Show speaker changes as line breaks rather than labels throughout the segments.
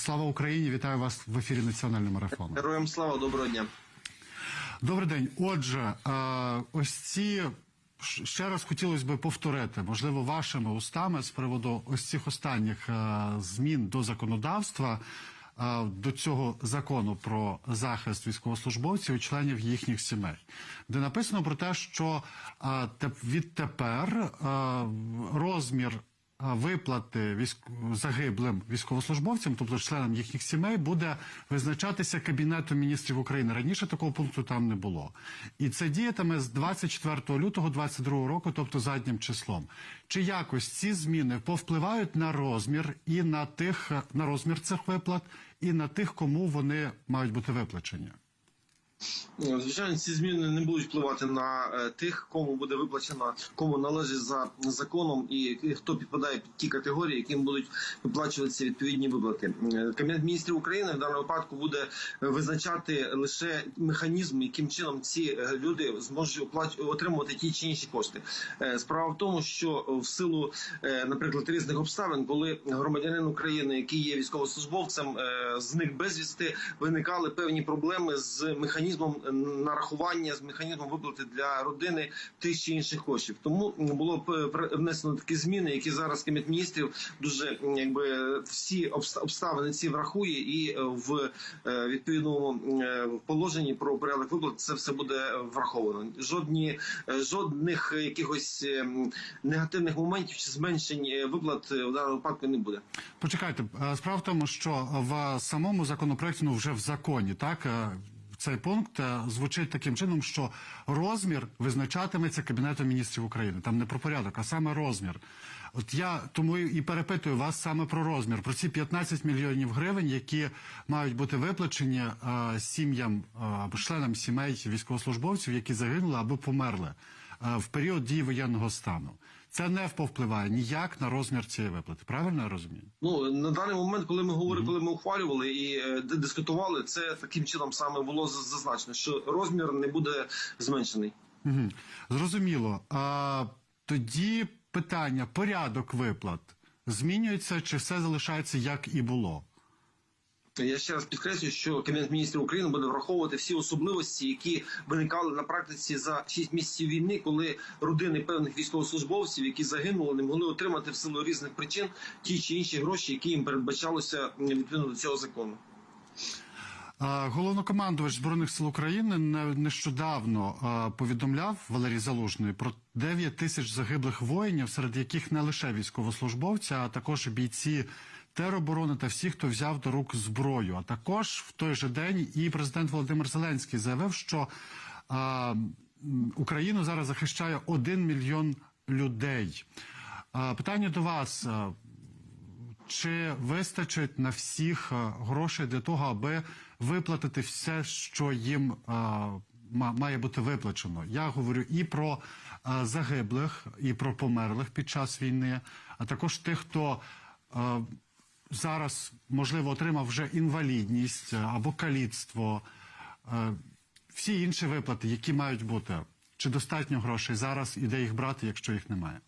Слава Україні! Вітаю вас в ефірі Національного марафону.
Героям слава, доброго дня.
Добрий день. Отже, е, ось ці ще раз хотілося би повторити, можливо, вашими устами з приводу ось цих останніх е, змін до законодавства. е, До цього закону про захист військовослужбовців і членів їхніх сімей, де написано про те, що теп- відтепер розмір виплати військ... загиблим військовослужбовцям, тобто членам їхніх сімей, буде визначатися Кабінетом міністрів України. Раніше такого пункту там не було. І це діятиме з 24 лютого 2022 року, тобто заднім числом. Чи якось ці зміни повпливають на розмір і на тих на розмір цих виплат, і на тих, кому вони мають бути виплачені?
Звичайно, ці зміни не будуть впливати на е, тих, кому буде виплачено, кому належить за законом, і хто підпадає під ті категорії, яким будуть виплачуватися відповідні виплати. Е, Кабінет міністрів України в даному випадку буде визначати лише механізм, яким чином ці е, люди зможуть отримувати ті чи інші кошти. Е, Справа в тому, що в силу, е, наприклад, різних обставин, коли громадянин України, який є військовослужбовцем, е, зник безвісти, виникали певні проблеми з механізмом нарахування, з механізмом виплати для родини тих чи інших коштів. Тому було е, внесено такі зміни, які зараз Кабінет міністрів дуже якби всі обставини ці врахує, і е, в е, відповідному е, положенні про порядок виплат це все буде враховано. Жодні е, жодних е, якихось е, негативних моментів чи зменшень е, виплат е, в даному випадку не буде.
Почекайте, е, справа в тому, що в самому законопроекті, ну вже в законі, так е, цей пункт е, звучить таким чином, що розмір визначатиметься Кабінетом міністрів України. Там не про порядок, а саме розмір. От я тому і перепитую вас саме про розмір, про ці 15 мільйонів гривень, які мають бути виплачені е, сім'ям е, або членам сімей військовослужбовців, які загинули або померли е, в період дії воєнного стану. Це не вповпливає ніяк на розмір цієї виплати. Правильно я розумію?
Ну на даний момент, коли ми говорили, коли ми ухвалювали і е, дискутували, це таким чином саме було зазначено, що розмір не буде зменшений.
Угу. Зрозуміло. А, тоді питання: порядок виплат змінюється чи все залишається як і було?
Я ще раз підкреслюю, що Кабінет міністрів України буде враховувати всі особливості, які виникали на практиці за 6 місяців війни, коли родини певних військовослужбовців, які загинули, не могли отримати в силу різних причин ті чи інші гроші, які їм передбачалося відповідно до цього закону.
Головнокомандувач збройних сил України не- нещодавно повідомляв Валерій Залужний про 9 тисяч загиблих воїнів, серед яких не лише військовослужбовці, а також бійці тероборони та всі, хто взяв до рук зброю. А також в той же день і президент Володимир Зеленський заявив, що м, Україну зараз захищає 1 мільйон людей. А, питання до вас. чи вистачить на всіх е, грошей для того, аби виплатити все, що їм е, має бути виплачено? Я говорю і про е, загиблих, і про померлих під час війни, а також тих, хто е, зараз можливо отримав вже інвалідність е, або каліцтво, е, всі інші виплати, які мають бути. Чи достатньо грошей зараз і де їх брати, якщо їх немає?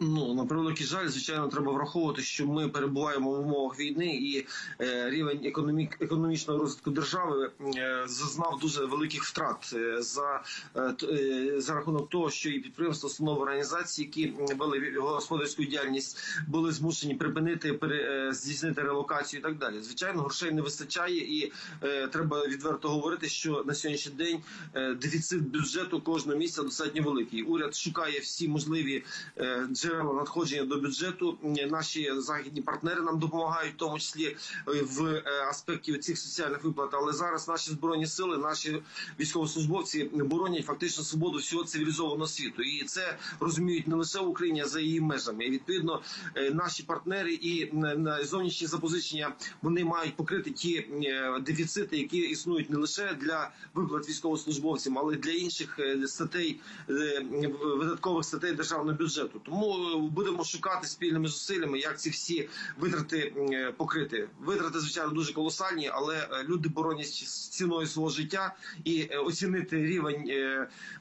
Ну на превеликий жаль, звичайно, треба враховувати, що ми перебуваємо в умовах війни, і е, рівень економік, економічного розвитку держави е, зазнав дуже великих втрат е, за, е, е, за рахунок того, що і підприємства, установи організації, які вели господарську діяльність, були змушені припинити пере, е, здійснити релокацію і так далі. Звичайно, грошей не вистачає, і е, треба відверто говорити, що на сьогоднішній день е, дефіцит бюджету кожного місяця достатньо великий. Уряд шукає всі можливі е, надходження до бюджету. Наші західні партнери нам допомагають, в тому числі е, в е, аспекті цих соціальних виплат. Але зараз наші збройні сили, наші військовослужбовці боронять фактично свободу всього цивілізованого світу, і це розуміють не лише в Україні, а за її межами. І відповідно е, наші партнери і зовнішні запозичення вони мають покрити ті дефіцити, які існують не лише для виплат військовослужбовцям, але й для інших статей видаткових статей державного бюджету. Тому е, будемо шукати спільними зусиллями, як ці всі витрати е, покрити. Витрати, звичайно, дуже колосальні, але е, люди боронять з ціною свого життя і оцінити рівень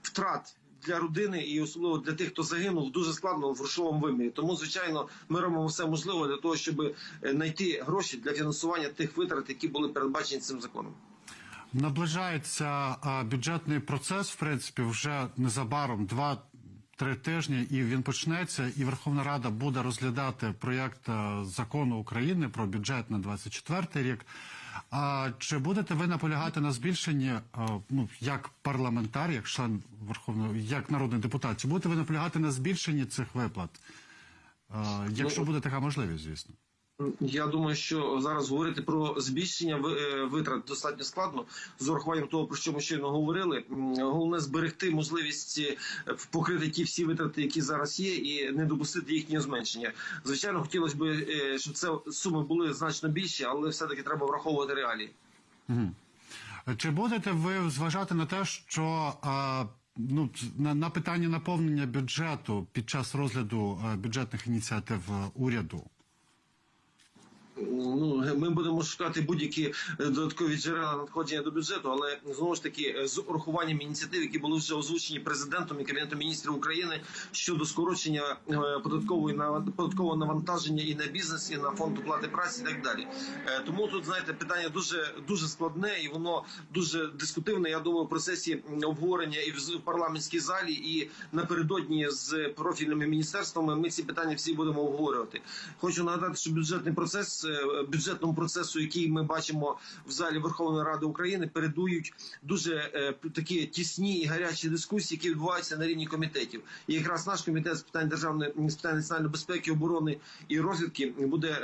втрат для родини і особливо для тих, хто загинув, дуже складно в грошовому вимірі. Тому, звичайно, ми робимо все можливе для того, щоб знайти гроші для фінансування тих витрат, які були передбачені цим законом.
Наближається бюджетний процес, в принципі, вже незабаром два-три тижні, і він почнеться. І Верховна Рада буде розглядати проєкт закону України про бюджет на 24 рік. А чи будете ви наполягати на збільшенні, ну як парламентар, як член Верховної, як народний депутат, чи будете ви наполягати на збільшенні цих виплат? Якщо
Ну,
буде така можливість, звісно.
Я думаю, що зараз говорити про збільшення е, витрат достатньо складно з урахуванням того, про що ми щойно говорили. Головне зберегти можливість е, покрити ті всі витрати, які зараз є, і не допустити їхнього зменшення. Звичайно, хотілося б, е, щоб це суми були значно більші, але все-таки треба враховувати реалії.
Чи будете ви зважати на те, що ну на, на питання наповнення бюджету під час розгляду бюджетних ініціатив уряду?
Ну, ми будемо шукати будь-які е, додаткові джерела надходження до бюджету, але знову ж таки е, з урахуванням ініціатив, які були вже озвучені президентом і кабінетом міністрів України щодо скорочення е, податкової податкового навантаження і на бізнес, і на фонд оплати праці, і так далі. Тому тут знаєте питання дуже дуже складне і воно дуже дискутивне. Я думаю, в процесі обговорення і в парламентській залі, і напередодні з профільними міністерствами ми ці питання всі будемо обговорювати. Хочу нагадати, що бюджетний процес е, бюджетному процесу, який ми бачимо в залі Верховної Ради України, передують дуже е, такі тісні і гарячі дискусії, які відбуваються на рівні комітетів. І якраз наш комітет з питань державної з питань національної безпеки, оборони і розвідки буде.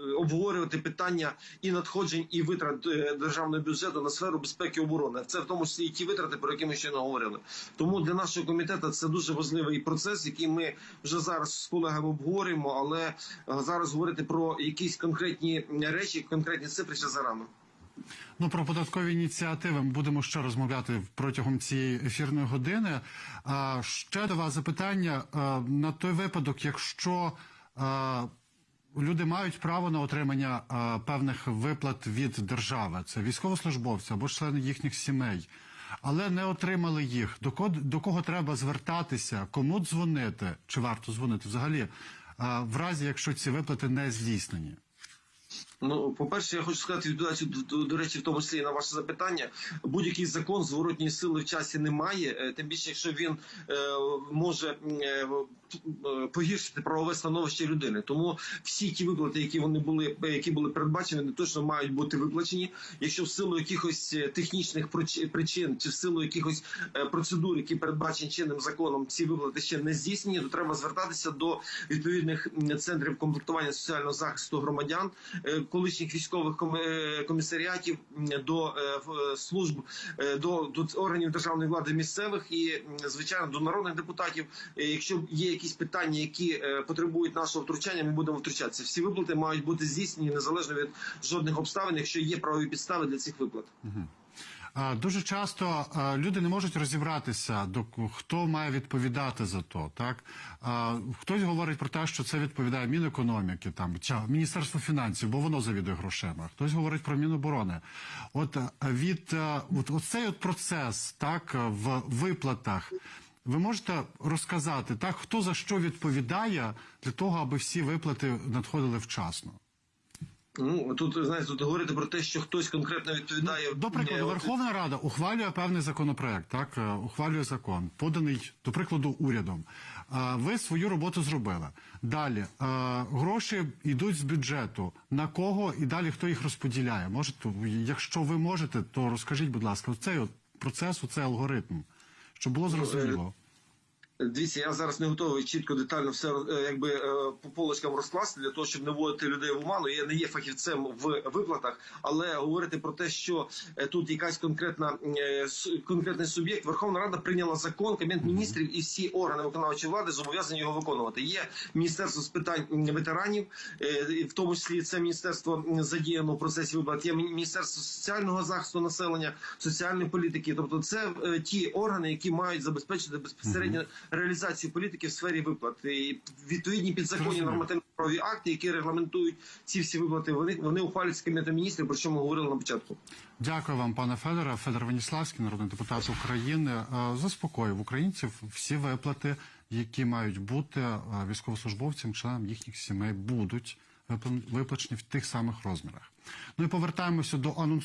Е, Обговорювати питання і надходжень, і витрат е, державного бюджету на сферу безпеки і оборони. Це в тому числі і ті витрати, про які ми ще не говорили. Тому для нашого комітету це дуже важливий процес, який ми вже зараз з колегами обговорюємо. Але е, зараз говорити про якісь конкретні речі, конкретні цифри ще зарано.
Ну про податкові ініціативи ми будемо ще розмовляти протягом цієї ефірної години. А ще до вас запитання на той випадок, якщо люди мають право на отримання а, певних виплат від держави, це військовослужбовці або члени їхніх сімей, але не отримали їх. До кого, до кого треба звертатися, кому дзвонити, чи варто дзвонити взагалі, а, в разі якщо ці виплати не здійснені?
Ну, по-перше, я хочу сказати, відповідаючи до, до, речі, в тому числі і на ваше запитання. Будь-який закон зворотньої сили в часі немає, е, тим більше, якщо він е, може е, погіршити правове становище людини. Тому всі ті виплати, які вони були, які були передбачені, вони точно мають бути виплачені. Якщо в силу якихось е, технічних причин чи в силу якихось е, процедур, які передбачені чинним законом, ці виплати ще не здійснені, то треба звертатися до відповідних центрів комплектування соціального захисту громадян, колишніх військових е, комісаріатів, до е, служб, е, до, до органів державної влади місцевих і звичайно до народних депутатів. Е, Якщо є якісь питання, які е, потребують нашого втручання, ми будемо втручатися. Всі виплати мають бути здійснені незалежно від жодних обставин, якщо є правові підстави для цих виплат.
Дуже часто люди не можуть розібратися, хто має відповідати за то. Так хтось говорить про те, що це відповідає Мінекономіки, там Міністерство фінансів, бо воно завідує грошима. Хтось говорить про Міноборони. От від а, от, оцей от процес, так в виплатах. Ви можете розказати так, хто за що відповідає для того, аби всі виплати надходили вчасно?
Ну тут знаєте, тут говорити про те, що хтось конкретно відповідає
До прикладу,
Е,
Верховна Рада ухвалює певний законопроект, так е, ухвалює закон, поданий до прикладу урядом. Ви свою роботу зробили. Далі е, гроші йдуть з бюджету. На кого і далі хто їх розподіляє? Можете, якщо ви можете, то розкажіть, будь ласка, оцей от процес, оцей алгоритм, щоб було зрозуміло.
Дивіться, я зараз не готовий чітко детально все е, якби е, по полочкам розкласти для того, щоб не вводити людей в оману. Я не є фахівцем в виплатах, але говорити про те, що е, тут якась конкретна конкретний суб'єкт, Верховна Рада прийняла закон, Кабінет міністрів і всі органи виконавчої влади зобов'язані його виконувати. Є міністерство з питань ветеранів, в тому числі це міністерство задіяно в процесі виплат. Є міністерство соціального захисту населення, соціальної політики. Тобто, це ті органи, які мають забезпечити безпосередньо реалізацію політики в сфері виплат. І відповідні підзаконні
Зрозуміло.
нормативно-правові акти, які регламентують ці всі виплати, вони вони ухвалюються кабінетом міністрів, про що ми говорили на початку.
Дякую вам, пане Федоре. Федор Веніславський, народний депутат України, е, заспокоїв українців. Всі виплати, які мають бути е, військовослужбовцям, членам їхніх сімей, будуть випла- виплачені в тих самих розмірах. Ну і повертаємося до анонсованого.